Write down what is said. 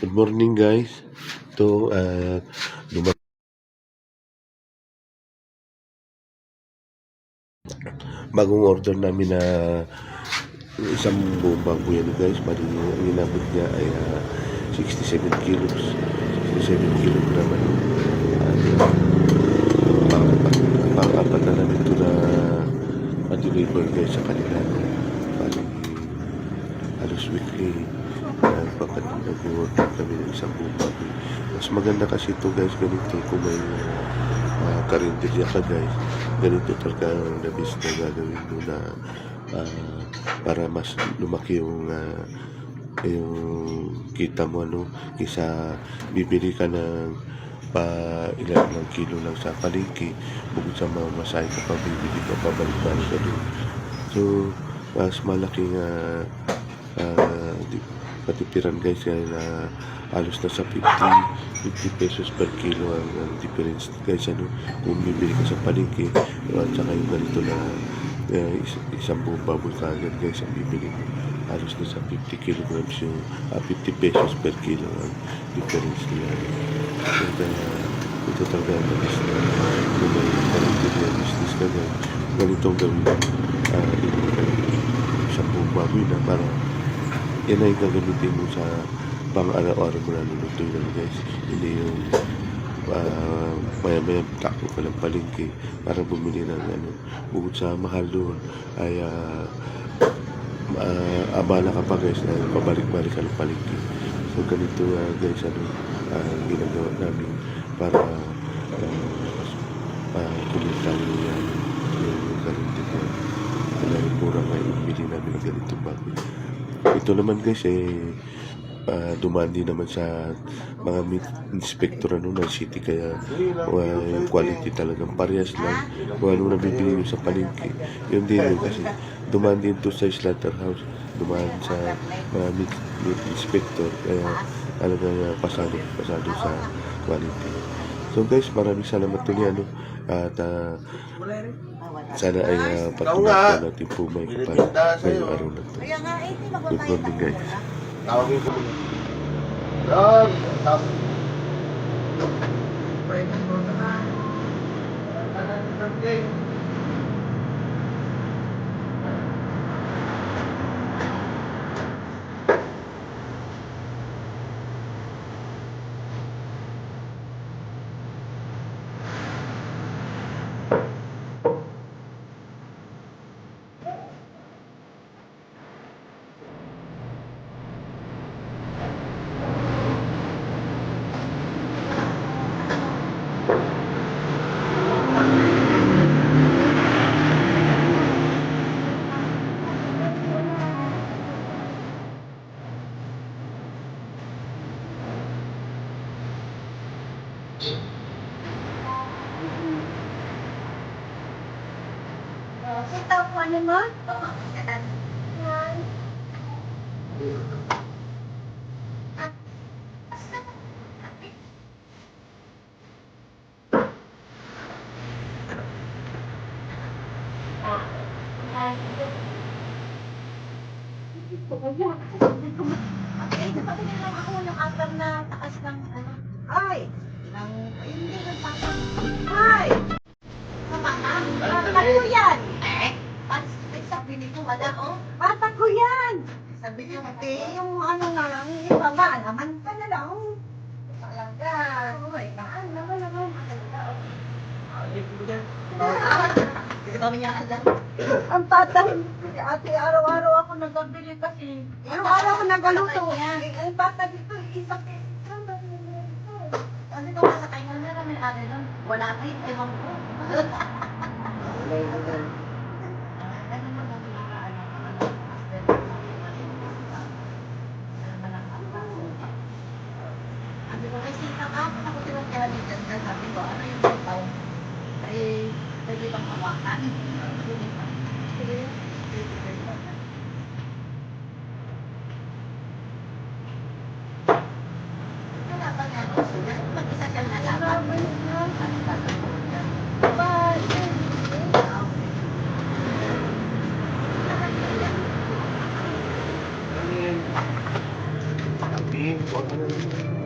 Good morning guys. Ito, uh, duma- bagong order namin na isang buong baboy ano guys. Bali, ang inabot niya ay ah, 67 kilos. 67 kilogram. At uh, pang-apat, na namin ito na ma-deliver guys sa kanila. Bali, halos weekly uh, bakit nag-order kami ng isang buong. Mas maganda kasi ito guys, ganito kung may uh, karinderya ka guys, ganito talaga ang labis na gagawin mo na ah, para mas lumaki yung ah, yung kita mo ano? Kisa bibili ka ng pa ilan ng kilo lang sa palengke bukod sa mamasahe ka pa bibili ka pabalik-balik ka doon. So mas malaking ah, ah, di- katipiran guys kaya na halos na sa 50 50 pesos per kilo ang, ang difference. Guys ano kung bibili ka sa palengke at saka yung ganito na is, isang buong baboy ka agad guys ang bibili mo halos na sa 50 kilograms yung ah, 50 pesos per kilo ang difference nila so kaya ito talaga ang labis na kung may palengke na business ka guys. Ganito ang gawin uh, isang buong baboy na para yan ay gagamitin mo sa pang araw-araw mo na lulutuin lang guys. Hindi yung uh, maya-maya takbo ka ng palengke para bumili ng ano bukod sa mahal doon ay uh, uh, abala ka pa guys na pabalik-balik ka ng palengke. So ganito uh, guys ano uh, ginagawa namin para uh, uh, kumita yung yan yung karinti ko dahil mura nga yung namin ng ganitong baboy ito naman guys eh ah, dumaan din naman sa mga meat inspector ano ng city. Kaya uh, yung quality talagang parehas lang. Kung ano nabibili nyo sa palengke yun din yun. Kasi dumaan din to sa slaughterhouse. Dumaan sa mga meat, meat inspector kaya talaga uh, pasado pasado sa quality so guys maraming salamat to ano at ah, sana ay uh, patuloy natin po may kapal ngayong araw na to eh, Good morning, guys. Tawagin ko muna. Dog! Tawag. Pwede mo na. Okay. Kita ko ano mo? Yan. Yan. Okay, napabili lang ako ng apat na taas ng ano. Ay! Hindi, yung ano na lang, yung iba ba, naman pa na lang. Talaga. Uy, maan naman naman. Talaga, oh. Ang tatay, ate, araw-araw ako nagabili kasi. Araw-araw ako nagaluto. Ang bata dito, isang peso. Ano daw sa kanya na namin ate nun? Wala kayo, ewan ko. pengawasan Thank you.